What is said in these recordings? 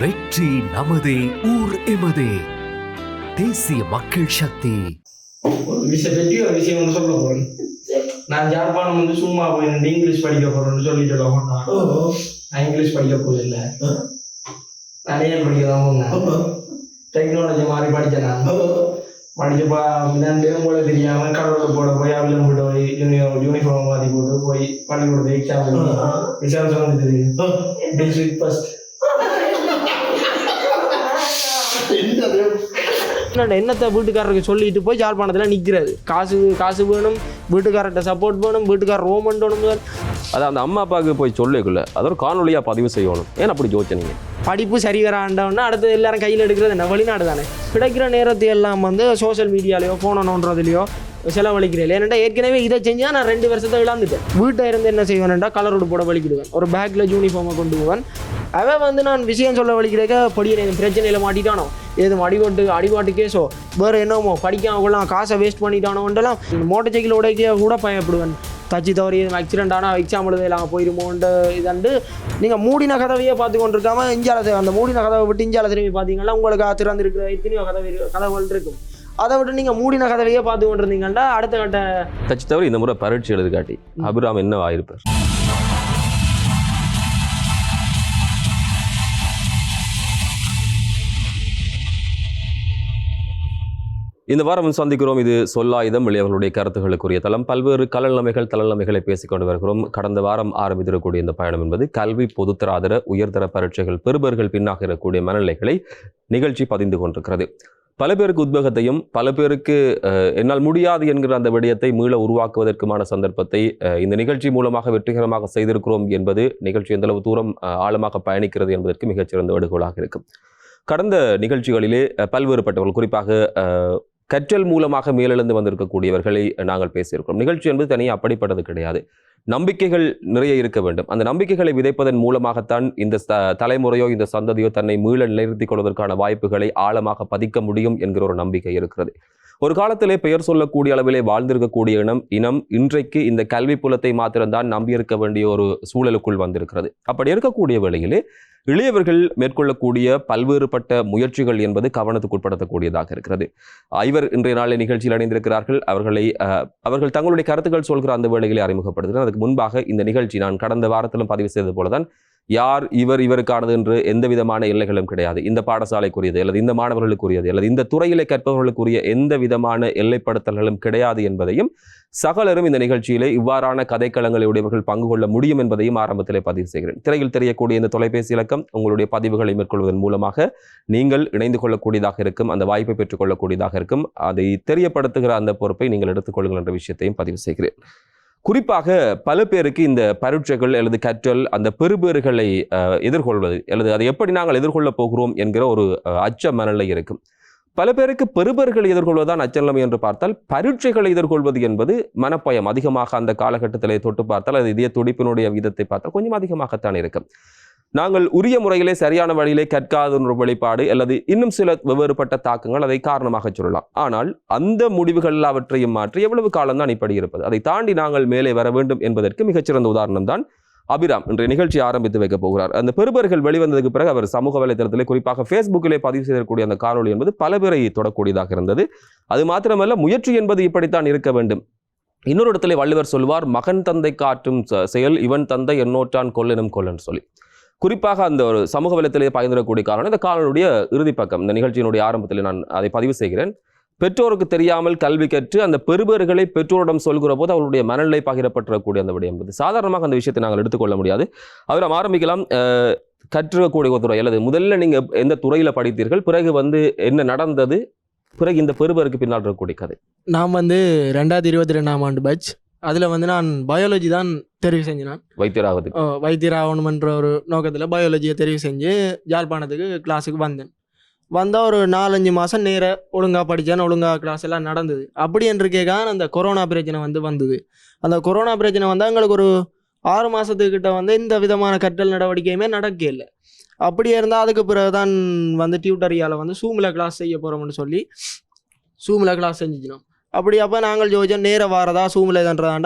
வெற்றி நமதே ஊர் எமதே. தேசிய மக்கள் சக்தி. ஒரு விஷயம் பற்றி ஒரு விஷயம் ஒன்று சொல்ல போறேன். நான் ஜாழ்ப்பாணம் வந்து சும்மா போய் நின்று இங்கிலீஷ் படிக்க போறேன்னு சொல்லிட்டு நான் நான் இங்கிலீஷ் படிக்க போதில்லை ஏன் படிக்க தான் போனேன். டெக்னாலஜி மாதிரி படித்தேன் நான். படிச்சப்பா போல தெரியாம கடவுள் போட போய் அவளும் போட்டு போய் யூனிஃபார்ம் மாற்றி போட்டு போய் பள்ளிக்கூடத்து எக்ஸாம் ரிசல்ட்ஸ் வந்துட்டு ஃபர்ஸ்ட் என்னோட எண்ணத்தை வீட்டுக்காரருக்கு சொல்லிட்டு போய் யாழ்ப்பாணத்தில் நிற்கிறது காசு காசு வேணும் வீட்டுக்காரர்கிட்ட சப்போர்ட் வேணும் வீட்டுக்காரர் ரோமன் வேணும். அது அந்த அம்மா அப்பாவுக்கு போய் சொல்லிக்கல அது ஒரு காணொலியாக பதிவு செய்யணும். ஏன் அப்படி யோசிச்சீங்க? படிப்பு சரி வராண்டோன்னா அடுத்து எல்லாரும் கையில் எடுக்கிறது என்ன? வெளிநாடு தானே. கிடைக்கிற நேரத்தை எல்லாம் வந்து சோஷியல் மீடியாலேயோ ஃபோனை நோண்டுறதுலையோ செலவழிக்கிறேன் ஏன்னா ஏற்கனவே இதை செஞ்சா நான் ரெண்டு வருஷத்தை இழந்துட்டேன். வீட்டை இருந்து என்ன செய்வேன்டா கலர் உடு போட வலிக்கிடுவேன். ஒரு பேக்கில் யூனிஃபார்மை கொண்டு போவேன். அவன் வந்து நான் விஷயம் சொல்ல வலிக்கிறக்க பொடியை பிரச்சனையில் மாட்டிட்டானோ? ஏது அடிபட்டு அடிபாட்டு கேஸோ வேறு என்னமோ படிக்காம கூட காசை வேஸ்ட் பண்ணிட்டானோன்றலாம் மோட்டர் சைக்கிள் உடைக்க கூட பயப்படுவேன். தச்சு தவறி ஆக்சிடென்ட் ஆனால் எக்ஸாம் எழுதலாம் போயிருமோன்ட்டு இதண்டு நீங்கள் மூடின கதவையே பார்த்து கொண்டு இருக்காம இஞ்சால அந்த மூடின கதவை விட்டு இஞ்சால திரும்பி பார்த்தீங்கன்னா உங்களுக்கு திறந்திருக்கிற எத்தனையோ கதவு கதவுகள் இருக்கும். அதை விட்டு நீங்கள் மூடின கதவையே பார்த்து கொண்டு இருந்தீங்கன்னா அடுத்த கட்ட தச்சு தவிர இந்த முறை பரீட்சை எழுது காட்டி அபிராம் என்ன ஆயிருப்பார் இந்த வாரம் சந்திக்கிறோம். இது சொல்லாயுதம் வெளியவர்களுடைய கருத்துக்களுக்குரிய தளம். பல்வேறு கலநிலைமைகள் தளநிலைமைகளை பேசிக் கொண்டு வருகிறோம். கடந்த வாரம் ஆரம்பித்திருக்கக்கூடிய இந்த பயணம் என்பது கல்வி பொதுத்தராதர உயர்தர பரீட்சைகள் பெறுபர்கள் பின்னாக இருக்கக்கூடிய மனநிலைகளை நிகழ்ச்சி பதிந்து கொண்டிருக்கிறது. பல பேருக்கு உத்வேகத்தையும் பல பேருக்கு என்னால் முடியாது என்கிற அந்த விடயத்தை மீள உருவாக்குவதற்குமான சந்தர்ப்பத்தை இந்த நிகழ்ச்சி மூலமாக வெற்றிகரமாக செய்திருக்கிறோம் என்பது நிகழ்ச்சி எந்தளவு தூரம் ஆழமாக பயணிக்கிறது என்பதற்கு மிகச்சிறந்த வேடுகோளாக இருக்கும். கடந்த நிகழ்ச்சிகளிலே பல்வேறுபட்டவர்கள் குறிப்பாக கற்றல் மூலமாக மேலெழுந்து வந்திருக்கக்கூடியவர்களை நாங்கள் பேசியிருக்கிறோம். நிகழ்ச்சி என்பது தனியாக அப்படிப்பட்டது கிடையாது. நம்பிக்கைகள் நிறைய இருக்க வேண்டும். அந்த நம்பிக்கைகளை விதைப்பதன் மூலமாகத்தான் இந்த தலைமுறையோ இந்த சந்ததியோ தன்னை மீள நிலைநிறுத்திக் கொள்வதற்கான வாய்ப்புகளை ஆழமாக பதிக்க முடியும் என்கிற ஒரு நம்பிக்கை இருக்கிறது. ஒரு காலத்திலே பெயர் சொல்லக்கூடிய அளவிலே வாழ்ந்திருக்கக்கூடிய இனம் இனம் இன்றைக்கு இந்த கல்வி புலத்தை மாத்திரம்தான் நம்பியிருக்க வேண்டிய ஒரு சூழலுக்குள் வந்திருக்கிறது. அப்படி இருக்கக்கூடிய வேளையிலே இளையவர்கள் மேற்கொள்ளக்கூடிய பல்வேறுபட்ட முயற்சிகள் என்பது கவனத்துக்குட்படுத்தக்கூடியதாக இருக்கிறது. ஐவர் இன்றைய நாளில் நிகழ்ச்சியில் அடைந்திருக்கிறார்கள் அவர்களை அஹ், அவர்கள் தங்களுடைய கருத்துக்கள் சொல்கிற அந்த வேளைகளை அறிமுகப்படுத்துகிறேன். அதுக்கு முன்பாக இந்த நிகழ்ச்சி நான் கடந்த வாரத்திலும் பதிவு செய்தது போலதான் யார் இவர் இவருக்கானது என்று எந்த விதமான எல்லைகளும் கிடையாது. இந்த பாடசாலைக்குரியது அல்லது இந்த மாணவர்களுக்குரியது அல்லது இந்த துறையிலே கற்பவர்களுக்குரிய எந்த விதமான எல்லைப்படுத்தல்களும் கிடையாது என்பதையும் சகலரும் இந்த நிகழ்ச்சியிலே இவ்வாறான கதைக்களங்களை உடையவர்கள் பங்கு கொள்ள முடியும் என்பதையும் ஆரம்பத்திலே பதிவு செய்கிறேன். திரையில் தெரியக்கூடிய இந்த தொலைபேசி இலக்கம் உங்களுடைய பதிவுகளை மேற்கொள்வதன் மூலமாக நீங்கள் இணைந்து கொள்ளக்கூடியதாக இருக்கும் அந்த வாய்ப்பை பெற்றுக்கொள்ளக்கூடியதாக இருக்கும். அதை தெரியப்படுத்துகிற அந்த பொறுப்பை நீங்கள் எடுத்துக்கொள்ளுங்கள் என்ற விஷயத்தையும் பதிவு செய்கிறேன். குறிப்பாக பல பேருக்கு இந்த பரீட்சைகள் அல்லது கற்றல் அந்த பெறுபேறுகளை எதிர்கொள்வது அல்லது அதை எப்படி நாங்கள் எதிர்கொள்ளப் போகிறோம் என்கிற ஒரு அச்ச மனநிலை இருக்கும். பல பேருக்கு பெறுபேறுகளை எதிர்கொள்வதுதான் அச்சநிலைமை என்று பார்த்தால் பரீட்சைகளை எதிர்கொள்வது என்பது மனப்பயம். அதிகமாக அந்த காலகட்டத்திலே தொட்டு பார்த்தால் அது இதய துடிப்பினுடைய விதத்தை பார்த்தால் கொஞ்சம் அதிகமாகத்தான் இருக்கும். நாங்கள் உரிய முறையிலே சரியான வழியிலே கற்காத ஒரு வெளிப்பாடு அல்லது இன்னும் சில வெவ்வேறுபட்ட தாக்கங்கள் அதை காரணமாக சொல்லலாம். ஆனால் அந்த முடிவுகள் எல்லாவற்றையும் மாற்றி எவ்வளவு காலம்தான் இப்படி இருப்பது? அதை தாண்டி நாங்கள் மேலே வர வேண்டும் என்பதற்கு மிகச்சிறந்த உதாரணம் தான் அபிராம். இன்றைய நிகழ்ச்சி ஆரம்பித்து வைக்கப் போகிறார். அந்த பெருபர்கள் வெளிவந்ததுக்கு பிறகு அவர் சமூக வலைதளத்திலே குறிப்பாக ஃபேஸ்புக்கிலே பதிவு செய்யக்கூடிய அந்த காணொலி என்பது பல பேரை தொடக்கூடியதாக இருந்தது. அது மாத்திரமல்ல முயற்சி என்பது இப்படித்தான் இருக்க வேண்டும். இன்னொரு இடத்துல வள்ளுவர் சொல்வார் மகன் தந்தை காட்டும் செயல் இவன் தந்தை எண்ணோற்றான் கொல்லனும் கொல்லன் சொல்லி. குறிப்பாக அந்த ஒரு சமூக வலைத்தளத்திலே பகிர்ந்துடக்கூடிய காரணம் இந்த காலனுடைய இறுதி பக்கம். இந்த நிகழ்ச்சியினுடைய ஆரம்பத்தில் நான் அதை பதிவு செய்கிறேன். பெற்றோருக்கு தெரியாமல் கல்வி கற்று அந்த பெறுபர்களை பெற்றோரிடம் சொல்கிற போது அவருடைய மனநிலை பகிரப்பட்டிருக்கக்கூடிய அந்த விடயம். என்பது சாதாரணமாக அந்த விஷயத்தை நாங்கள் எடுத்துக்கொள்ள முடியாது. அவர் நாம் ஆரம்பிக்கலாம் கற்றுக்கூடிய கற்றுக்கக்கூடிய ஒரு துறை அல்லது முதல்ல நீங்கள் எந்த துறையில் படித்தீர்கள் பிறகு வந்து என்ன நடந்தது பிறகு இந்த பெறுபருக்கு பின்னால் இருக்கக்கூடிய கதை. நான் வந்து ரெண்டாயிரத்தி இருபத்தி ரெண்டாம் ஆண்டு பட்ச் அதில் வந்து நான் பயாலஜி தான் தெரிவு செஞ்சேன். நான் வைத்தியராவது அஹ் வைத்தியர் ஆகணுமன்ற ஒரு நோக்கத்தில் பயாலஜியை தெரிவு செஞ்சு யாழ்ப்பாணத்துக்கு கிளாஸுக்கு வந்தேன். வந்தால் ஒரு நாலஞ்சு மாதம் நேர ஒழுங்காக படித்தேன் ஒழுங்காக கிளாஸ் எல்லாம் நடந்தது. அப்படி என்று கேட்க அந்த கொரோனா பிரச்சனை வந்து வந்தது. அந்த கொரோனா பிரச்சனை வந்தால் எங்களுக்கு ஒரு ஆறு மாதத்துக்கிட்ட வந்து இந்த விதமான கற்றல் நடவடிக்கையுமே நடக்க இல்லை. அப்படியே இருந்தால் அதுக்கு பிறகு தான் வந்து டியூட்டரியால் வந்து சூமில் கிளாஸ் செய்ய போகிறோம்னு சொல்லி சூமில் கிளாஸ் செஞ்சுச்சினோம் அப்படி அப்போ நாங்கள் ஜோதிச்சோம் நேர வாரதா சூமில்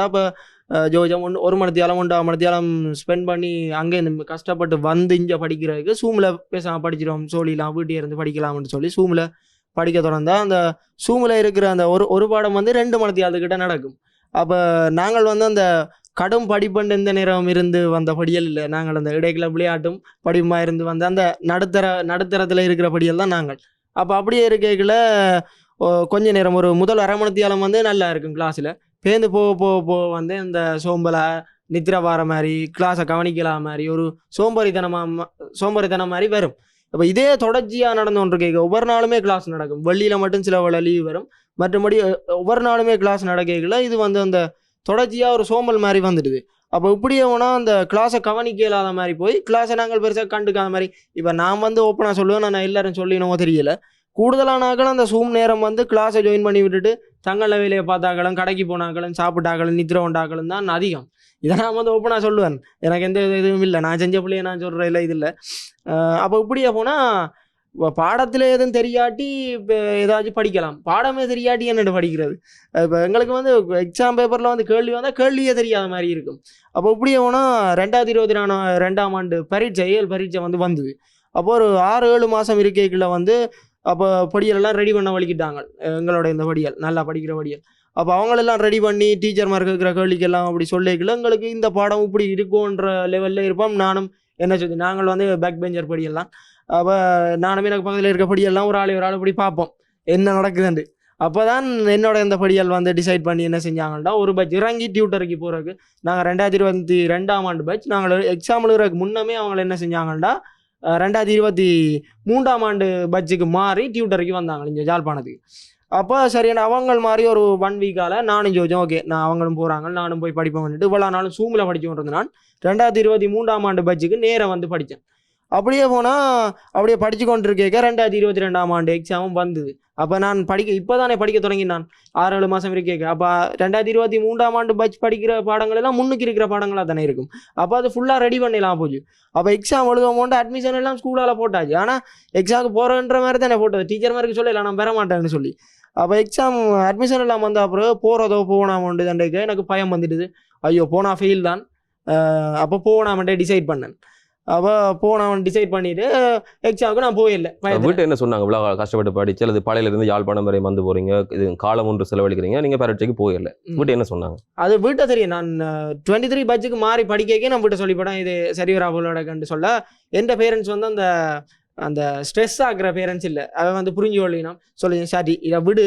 அப்போ அஹ் ஜோஜம் ஒன்று ஒரு மணித்தியாலம் ஒன்றா மணித்தியாலம் ஸ்பெண்ட் பண்ணி அங்கே இந்த கஷ்டப்பட்டு வந்து இங்கே படிக்கிறதுக்கு சூமில் பேசாமல் படிச்சிடும் சொல்லிடலாம் வீட்டே இருந்து படிக்கலாம்னு சொல்லி சூமில் படிக்க தொடர்ந்தா அந்த சூமில் இருக்கிற அந்த ஒரு ஒரு பாடம் வந்து ரெண்டு மணித்தியாலத்துக்கிட்ட நடக்கும். அப்போ நாங்கள் வந்து அந்த கடும் படிப்பண்டு எந்த நேரம் இருந்து வந்த படியல் இல்லை. நாங்கள் அந்த இடைக்கில விளையாட்டும் படிப்புமாக இருந்து வந்த அந்த நடுத்தர நடுத்தரத்தில் இருக்கிற படியல் தான் நாங்கள். அப்போ அப்படியே இருக்கைக்குள்ள கொஞ்ச நேரம் ஒரு முதல் அரை மணித்தியாலம் வந்து நல்லா இருக்கும் கிளாஸில் பேர்ந்து போக போக போக வந்து இந்த சோம்பலை நித்திர வார மாதிரி கிளாஸை கவனிக்கலாம் மாதிரி ஒரு சோம்பேறித்தனமாக சோம்பேறித்தனம் மாதிரி வரும். இப்போ இதே தொடர்ச்சியாக நடந்து கொண்டு கேட்க ஒவ்வொரு நாளுமே கிளாஸ் நடக்கும். வெள்ளியில் மட்டும் சில வேளை லீவ் வரும். மற்றபடி ஒவ்வொரு நாளுமே கிளாஸ் நடக்கல இது வந்து அந்த தொடர்ச்சியாக ஒரு சோம்பல் மாதிரி வந்துடுது. அப்போ இப்படியே போனால் அந்த கிளாஸை கவனிக்க இல்லாத மாதிரி போய் கிளாஸை நாங்கள் பெருசாக கண்டுக்காத மாதிரி இப்போ நான் வந்து ஓப்பனாக சொல்லுவேன் நான் எல்லாரும் சொல்லினவோ தெரியல. கூடுதலானாக்களும் அந்த சூம் நேரம் வந்து கிளாஸை ஜாயின் பண்ணி விட்டுட்டு தங்கள வேலையை பார்த்தாக்களும் கடைக்கு போனாக்களும் சாப்பிட்டாக்களும் நித்திர உண்டாக்களும் தான் அதிகம். இதை நான் வந்து ஓப்பனாக சொல்லுவேன். எனக்கு எந்த இதுவும் இல்லை. நான் செஞ்ச பிள்ளைய நான் சொல்கிற இல்லை இது இல்லை. அப்போ இப்படியே போனால் பாடத்தில் எதுவும் தெரியாட்டி இப்போ ஏதாச்சும் படிக்கலாம். பாடமே தெரியாட்டி என்னென்ன படிக்கிறது? இப்போ எங்களுக்கு வந்து எக்ஸாம் பேப்பரில் வந்து கேள்வி வந்தால் கேள்வியே தெரியாத மாதிரி இருக்கும். அப்போ இப்படியே போனால் ரெண்டாயிரத்தி இருபத்தி நாலு ரெண்டாம் ஆண்டு பரீட்சை ஏழு பரீட்சை வந்து வந்தது. அப்போ ஒரு ஆறு ஏழு மாதம் இருக்கைக்குள்ள வந்து அப்போ படியலெல்லாம் ரெடி பண்ண வலிக்கிட்டாங்க. எங்களோட இந்த படியல் நல்லா படிக்கிற படியல். அப்போ அவங்களெல்லாம் ரெடி பண்ணி டீச்சர்மாருக்கு இருக்கிற கேள்விக்கெல்லாம் அப்படி சொல்லிக்கல. எங்களுக்கு இந்த பாடம் இப்படி இருக்கும்ன்ற லெவலில் இருப்போம். நானும் என்ன சொல்லி நாங்கள் வந்து பேக் பெஞ்சர் படியெல்லாம் அப்போ நானும் எனக்கு பக்கத்தில் இருக்க படியெல்லாம் ஒரு ஆள் ஒரு ஆள் இப்படி பார்ப்போம். என்ன நடக்குதுன்ட்டு அப்போ தான் என்னோட இந்த படியல் வந்து டிசைட் பண்ணி என்ன செஞ்சாங்கன்னா ஒரு பட்ச் இறங்கி டியூட்டருக்கு போகிறதுக்கு நாங்கள் ரெண்டாயிரத்தி இருபத்தி ரெண்டாம் ஆண்டு பட்ச் நாங்கள் எக்ஸாம் எழுதுறதுக்கு முன்னமே அவங்களை என்ன செஞ்சாங்கன்னா ரெண்டாயிரத்தி இருபத்தி மூன்றாம் ஆண்டு பட்ஜுக்கு மாறி டியூட்டருக்கு வந்தாங்க இங்கே ஜாழ்ப்பாணத்துக்கு. அப்போ சரியான அவங்க மாதிரி ஒரு ஒன் வீக்கால் நானும் ஜோஜன் ஓகே நான் அவங்களும் போகிறாங்க நானும் போய் படிப்பேன் வந்துட்டு இவ்வளோ நாளும் சூமில் படிச்சுட்டு நான் ரெண்டாயிரத்தி இருபத்தி மூன்றாம் ஆண்டு பட்ஜுக்கு நேராக வந்து படித்தேன் அப்படியே போனால் அப்படியே படித்து கொண்டு இருக்கேக்க ரெண்டாயிரத்தி இருபத்தி ரெண்டாம் ஆண்டு எக்ஸாமும் வந்தது. அப்போ நான் படிக்க இப்போ தானே படிக்க தொடங்கினான். ஆறு ஏழு மாதம் இருக்கேக்க அப்போ ரெண்டாயிரத்தி இருபத்தி மூன்றாம் ஆண்டு பச் படிக்கிற பாடங்கள் எல்லாம் முன்னுக்கு இருக்கிற பாடங்களாக தானே இருக்கும். அப்போ அது ஃபுல்லாக ரெடி பண்ணிடலாம் போச்சு அப்போ எக்ஸாம் எழுதுவோம் அட்மிஷன் எல்லாம் ஸ்கூலால் போட்டாச்சு. ஆனால் எக்ஸாமுக்கு போகிறன்ற மாதிரி தானே போட்டது. டீச்சர் மாதிரி சொல்லலாம் நான் பெற மாட்டேன்னு சொல்லி. அப்போ எக்ஸாம் அட்மிஷன் எல்லாம் வந்த அப்புறம் போகிறதோ போனாமோண்டு தண்டைக்கு எனக்கு பயம் வந்துடுது. ஐயோ போனா ஃபெயில் தான். அப்போ போனாமட்டே டிசைட் பண்ணேன். அப்போ போனவன் டிசைட் பண்ணிட்டு எக்ஸாமுக்கு நான் போயிடல. வீட்டு என்ன சொன்னாங்க? இவ்வளோ கஷ்டப்பட்டு படிச்சு அல்லது பழையில இருந்து யாழ்ப்பாணம் வரை வந்து போறீங்க இது காலம் ஒன்று செலவழிக்கிறீங்க நீங்க பரீட்சைக்கு போயிடல. வீட்டு என்ன சொன்னாங்க? அது வீட்டை தெரியும். நான் டுவெண்ட்டி த்ரீ பட்ஜுக்கு மாறி படிக்கக்கே நான் வீட்டை சொல்லிப்படேன் இது சரி வராபோலோட கண்டு சொல்ல எந்த பேரண்ட்ஸ் வந்து அந்த அந்த ஸ்ட்ரெஸ் ஆகுற பேரண்ட்ஸ் இல்லை. அவன் வந்து புரிஞ்சு கொள்ளினோம் சொல்லி சாரி இதை விடு.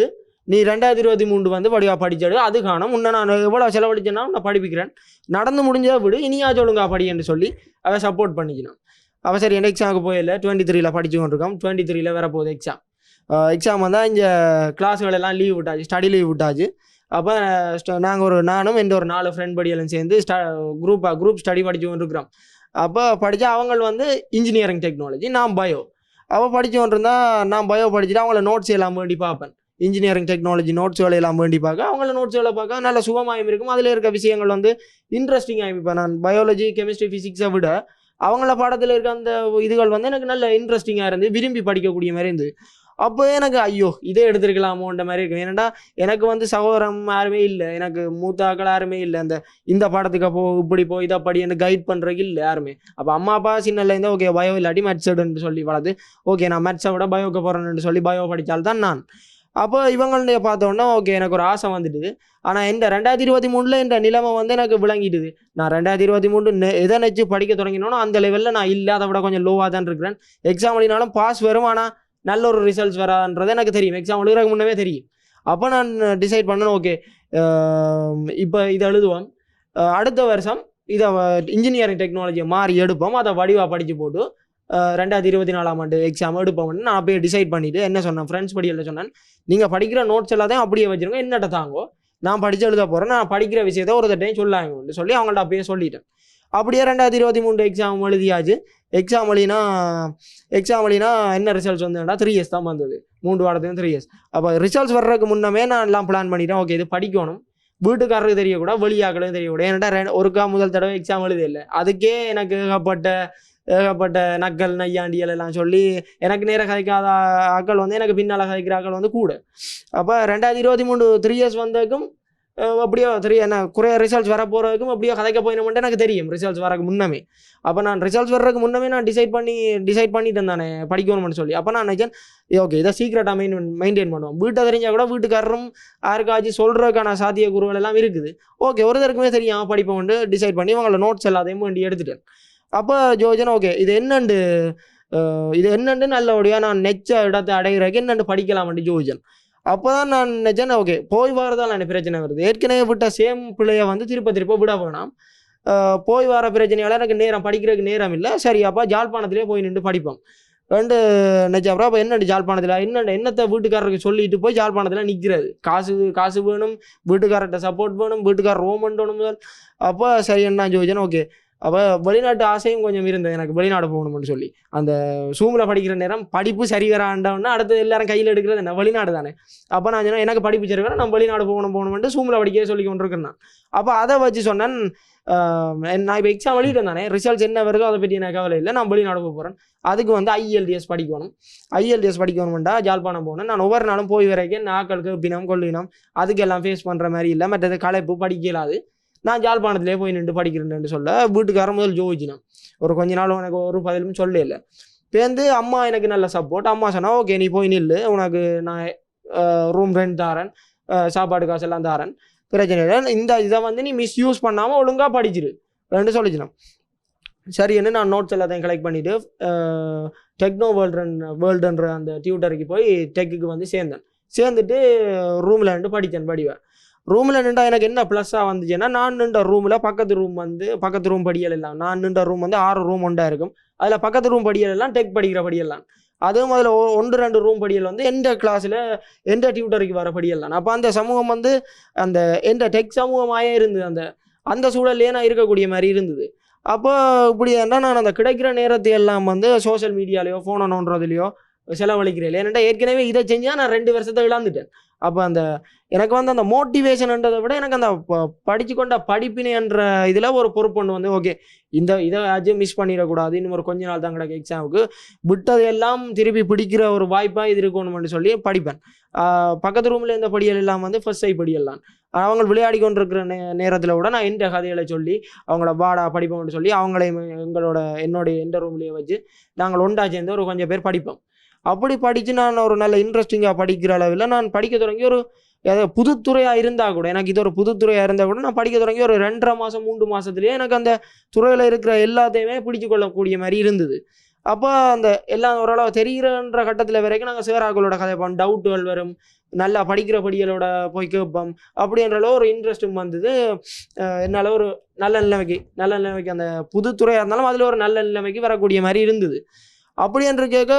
நீ ரெண்டாயிரத்தி இருபத்தி மூன்று வந்து வடிவா படிச்சாடு. அது காணும். உன்னை நான் எவ்வளோ செலவழிச்சேன்னா நான் படிப்பிக்கிறேன். நடந்து முடிஞ்சதை விடு. இனியா சொல்லுங்க படி என்று சொல்லி அவன் சப்போர்ட் பண்ணிக்கணும். அவன் சரி என்ன எக்ஸாமுக்கு போயில டுவெண்ட்டி த்ரீல படிச்சு கொண்டிருக்கோம் டுவெண்ட்டி த்ரீல வரப்போகுது எக்ஸாம் எக்ஸாம் வந்தால் இந்த கிளாஸ்கள் எல்லாம் லீவ் விட்டாச்சு. ஸ்டடி லீவ் விட்டாச்சு. அப்போ நாங்கள் ஒரு நானும் எந்த ஒரு நாலு ஃப்ரெண்ட் படியெல்லாம் சேர்ந்து ஸ்ட குரூப்பாக குரூப் ஸ்டடி படிச்சு கொண்டிருக்கிறோம். அப்போ படித்தா அவங்க வந்து இன்ஜினியரிங் டெக்னாலஜி நான் பயோ அவள் படிச்சு கொண்டிருந்தா நான் பயோ படிச்சுட்டு அவங்கள நோட்ஸ் எல்லாம் வேண்டி பார்ப்பேன். இன்ஜினியரிங் டெக்னாலஜி நோட்ஸ் வேலையெல்லாம் வேண்டி பார்க்க அவங்கள நோட்ஸ்களை பார்க்க நல்ல சுகமாயும் இருக்கும். அதில் இருக்க விஷயங்கள் வந்து இன்ட்ரெஸ்டிங்காக இப்போ நான் பயாலஜி கெமிஸ்ட்ரி ஃபிசிக்ஸை விட அவங்கள பாடத்தில் இருக்க அந்த இதுகள் வந்து எனக்கு நல்ல இன்ட்ரெஸ்டிங்காக இருந்து விரும்பி படிக்கக்கூடிய மாதிரி இருந்தது அப்போ எனக்கு ஐயோ இதே எடுத்துருக்கலாமோன்ற மாதிரி இருக்கும். ஏன்னாடா எனக்கு வந்து சகோதரம் யாருமே இல்லை. எனக்கு மூத்தாக்கள் யாருமே இல்லை. அந்த இந்த பாடத்துக்கு போ இப்படி போ இதை படி எனக்கு கைட் பண்ணுறதுக்கு இல்லை யாருமே. அப்போ அம்மா அப்பா சின்னல இருந்தால் ஓகே பயோ இல்லாட்டி மேத்ஸ் எடுன்னு சொல்லி வளர்த்து ஓகே நான் மேத்ஸை விட பயோக்கு போகிறேன்னு சொல்லி பயோ படித்தால்தான் நான். அப்போ இவங்களுடைய பார்த்தோன்னா ஓகே எனக்கு ஒரு ஆசை வந்துட்டுது. ஆனால் இந்த ரெண்டாயிரத்தி இருபத்தி மூணில் இந்த நிலைமை வந்து எனக்கு விளங்கிட்டுது. நான் ரெண்டாயிரத்தி இருபத்தி மூணு எதை நினச்சி படிக்க தொடங்கினோனோ அந்த லெவலில் நான் இல்லை அதை விட கொஞ்சம் லோவாக தான் இருக்கிறேன். எக்ஸாம் எழுதினாலும் பாஸ் வரும் ஆனால் நல்ல ஒரு ரிசல்ட்ஸ் வரான்றது எனக்கு தெரியும். எக்ஸாம் எழுதுறதுக்கு முன்னமே தெரியும். அப்போ நான் டிசைட் பண்ணணும் ஓகே இப்போ இதை எழுதுவோம். அடுத்த வருஷம் இதை இன்ஜினியரிங் டெக்னாலஜியை மாறி எடுப்போம். அதை வடிவாக படித்து போட்டு ரெண்டாயிரத்தி இருபத்தி நாலாம் ஆண்டு எக்ஸாம் எடுப்போம்னு நான் அப்படியே டிசைட் பண்ணிவிட்டு என்ன சொன்னேன்? ஃப்ரெண்ட்ஸ் படியில் சொன்னேன். நீங்கள் படிக்கிற நோட்ஸ் எல்லாத்தையும் அப்படியே வச்சிருங்க. என்னட்ட தாங்கோ? நான் படிச்சு எழுத போகிறேன் நான் படிக்கிற விஷயத்த ஒரு தட்டையும் சொல்லாங்கன்னு சொல்லி அவங்கள்ட்ட அப்படியே சொல்லிட்டேன். அப்படியே ரெண்டாயிரத்தி இருபத்தி மூணு எக்ஸாம் எழுதியாச்சு. எக்ஸாம் எழுதினா எக்ஸாம் வழினா என்ன ரிசல்ட்ஸ் வந்துடா த்ரீ இயர்ஸ் தான் வந்தது. மூன்று வாரத்துக்கு த்ரீ இயர்ஸ் அப்போ ரிசல்ட்ஸ் வர்றதுக்கு முன்னமே நான் எல்லாம் பிளான் பண்ணிட்டேன். ஓகே இது படிக்கணும். வீட்டுக்காரருக்கு தெரியக்கூடாது வெளியாக்களும் தெரியக்கூடாது ஏன்னா ரெண்டு ஒருக்கா முதல் தடவை எக்ஸாம் எழுதியில்லை அதுக்கே எனக்கு ஏகப்பட்ட ஏகப்பட்ட நக்கல் நையாண்டியல் எல்லாம் சொல்லி எனக்கு நேர கதைக்காத ஆக்கள் வந்து எனக்கு பின்னால் கதைக்கிற ஆக்கள் வந்து கூட. அப்போ ரெண்டாயிரத்தி இருபத்தி மூணு த்ரீ இயர்ஸ் வந்ததுக்கும் அப்படியோ தெரியும் என்ன குறைய ரிசல்ட்ஸ் வர போகிறதுக்கும் அப்படியோ கதைக்க போயினோம்ட்டு எனக்கு தெரியும் ரிசல்ட்ஸ் வரக்கு முன்னமே. அப்போ நான் ரிசல்ட்ஸ் வர்றதுக்கு முன்னமே நான் டிசைட் பண்ணி டிசைட் பண்ணிட்டு தானே படிக்கணும்னு சொல்லி. அப்போ நான் நினைச்சேன் ஓகே இதை சீக்கிரட்டாக மெயின் மெயின்டைன் பண்ணுவோம். வீட்டை தெரிஞ்சால் கூட வீட்டுக்காரரும் யாருக்காச்சும் சொல்கிறதுக்கான சாத்திய குருவல் எல்லாம் இருக்குது. ஓகே ஒருத்தருக்குமே தெரியும் படிப்பை வந்து டிசைட் பண்ணி அவங்கள நோட்ஸ் எல்லாத்தையும் வேண்டி எடுத்துட்டேன் அப்போ ஜோஜன் ஓகே இது என்னண்டு இது என்னண்டு நல்லபடியாக நான் நெச்ச இடத்தை அடைகிறக்கு என்னண்டு படிக்கலாம்னு ஜோஜன். அப்போ தான் நான் நினச்சேன் ஓகே போய் வரதால் எனக்கு பிரச்சனை வருது. ஏற்கனவே விட்ட சேம் பிள்ளைய வந்து திருப்ப திருப்ப விட வேணாம். போய் வர பிரச்சனையால் எனக்கு நேரம் படிக்கிறதுக்கு நேரம் இல்லை. சரி அப்போ ஜாழ்ப்பாணத்திலே போய் நின்று படிப்போம். ரெண்டு நினச்சா அப்புறம் அப்போ என்ன ஜாழ்ப்பாணத்தில்? என்னண்டு என்னத்தை வீட்டுக்காரருக்கு சொல்லிட்டு போய் ஜாழ்ப்பாணத்தில் நிற்கிறது காசு காசு வேணும் வீட்டுக்காரர்கிட்ட சப்போர்ட் வேணும் வீட்டுக்காரர் ரோமன் வேணும். முதல் அப்போ சரி என்ன ஜோஜன் ஓகே அப்போ வெளிநாட்டு ஆசையும் கொஞ்சம் இருந்தது. எனக்கு வெளிநாடு போகணும்னு சொல்லி. அந்த சூமில் படிக்கிற நேரம் படிப்பு சரி வராண்டோன்னா அடுத்து எல்லாரும் கையில் எடுக்கிறது என்ன? வெளிநாடு தானே. அப்போ நான் சொன்னேன் எனக்கு படிப்பு சரி வர நான் வெளிநாடு போகணும் போகணும்ட்டு சூமில் படிக்க சொல்லி கொண்டிருக்கேன் நான். அப்போ அதை வச்சு சொன்னேன் நான் இப்போ எக்ஸாம் எழுதிட்டு தானே. ரிசல்ட்ஸ் என்ன வருதோ அதை பற்றி எனக்கு கவலை இல்லை. நான் வெளிநாடு போக போகிறேன் அதுக்கு வந்து ஐஎல்டிஎஸ் படிக்கணும். ஐஎல்டிஎஸ் படிக்கணும்டா ஜாழ்ப்பாணம் போகணும். நான் ஒவ்வொரு நாளும் போய் வரைக்கும் நாக்களுக்கு பினம் கொள்ளினம் அதுக்கெல்லாம் ஃபேஸ் பண்ணுற மாதிரி இல்லை. மற்றது களைப்பு படிக்கலாது. நான் ஜாழ்ப்பாணத்திலே போய் நின்று படிக்கிறேன்னு சொல்ல வீட்டுக்காரன் முதல் ஜோதிச்சினான். ஒரு கொஞ்ச நாள் உனக்கு ஒரு பதிலும் சொல்ல இல்லை பேருந்து அம்மா எனக்கு நல்ல சப்போர்ட் அம்மா சொன்னால் ஓகே நீ போய் நில்லு. உனக்கு நான் ரூம் ரெண்ட் தாரேன். சாப்பாடு காசு எல்லாம் தாரேன். பிரச்சனை இல்லை. இந்த இதை வந்து நீ மிஸ்யூஸ் பண்ணாமல் ஒழுங்காக படிச்சிரு. ரெண்டு சொல்லிச்சினோம் சரின்னு நான் நோட்ஸ் எல்லாத்தையும் கலெக்ட் பண்ணிவிட்டு டெக்னோ வேர்ல்டுன் வேர்ல்டுன்ற அந்த டியூட்டருக்கு போய் டெக்குக்கு வந்து சேர்ந்தேன். சேர்ந்துட்டு ரூமில் நின்று படித்தேன் படிவேன் ரூமில் நின்றா எனக்கு என்ன ப்ளஸ்ஸாக வந்துச்சுன்னா நான் நின்ற ரூமில் பக்கத்து ரூம் வந்து பக்கத்து ரூம் படியல் எல்லாம். நான் நின்ற ரூம் வந்து ஆறு ரூம் ஒன்றா இருக்கும். அதில் பக்கத்து ரூம் படியல் எல்லாம் டெக் படிக்கிற படியெல்லாம் அதுவும் அதில் ஒன்று ரெண்டு ரூம் படியல் வந்து எந்த கிளாஸில் எந்த டியூட்டருக்கு வர படியெல்லாம் அப்போ அந்த சமூகம் வந்து அந்த எந்த டெக் சமூகமாகவே இருந்தது. அந்த அந்த சூழல்லையே நான் இருக்கக்கூடிய மாதிரி இருந்தது. அப்போ இப்படி என்ன நான் அந்த கிடைக்கிற நேரத்தை எல்லாம் வந்து சோஷியல் மீடியாலேயோ ஃபோனை நோண்டுறதுலையோ செலவழிக்கிறேன். ஏன்னா ஏற்கனவே இதை செஞ்சால் நான் ரெண்டு வருஷத்தை இழந்துட்டேன். அப்போ அந்த எனக்கு வந்து அந்த மோட்டிவேஷன்ன்றதை விட எனக்கு அந்த படித்து படிச்சு கொண்ட படிப்பினைன்ற இதில் ஒரு பொறுப்பு வந்து ஓகே இந்த இதை ஆச்சும் மிஸ் பண்ணிடக்கூடாது. இன்னும் ஒரு கொஞ்ச நாள் தான் கிடக்கு எக்ஸாமுக்கு விட்டதையெல்லாம் திருப்பி பிடிக்கிற ஒரு வாய்ப்பாக இது இருக்கணும்னு சொல்லி படிப்பேன். பக்கத்து ரூமில் இந்த படியல் எல்லாம் வந்து ஃபர்ஸ்ட் ஐ படியெல்லாம் அவங்க விளையாடி கொண்டிருக்கிற நே நேரத்தில் கூட நான் எந்த கதைகளை சொல்லி அவங்கள வாடா படிப்போம்னு சொல்லி அவங்களையும் எங்களோட என்னுடைய எந்த ரூம்லேயே வச்சு நாங்கள் ஒன்றா சேர்ந்து ஒரு கொஞ்சம் பேர் படிப்போம். அப்படி படித்து நான் ஒரு நல்ல இன்ட்ரெஸ்டிங்காக படிக்கிற அளவில் நான் படிக்க தொடங்கி ஒரு ஏதோ புதுத்துறையாக இருந்தால் கூட எனக்கு இது ஒரு புதுத்துறையாக இருந்தால் கூட நான் படிக்க தொடங்கி ஒரு ரெண்டரை மாதம் மூன்று மாதத்துலேயே எனக்கு அந்த துறையில் இருக்கிற எல்லாத்தையுமே பிடிச்சு கொள்ளக்கூடிய மாதிரி இருந்தது. அப்போ அந்த எல்லாம் ஓரளவு தெரிகிறன்ற கட்டத்தில் வரைக்கும் நாங்கள் சேராக்களோட கதைப்போம் டவுட்டுகள் வரும். நல்லா படிக்கிற படிகளோட போய் கேட்போம். அப்படின்ற அளவு ஒரு இன்ட்ரெஸ்ட்டும் வந்தது. என்னால் ஒரு நல்ல நிலைமைக்கு நல்ல நிலைமைக்கு அந்த புதுத்துறையாக இருந்தாலும் அதில் ஒரு நல்ல நிலைமைக்கு வரக்கூடிய மாதிரி இருந்தது. அப்படி என்று கேட்க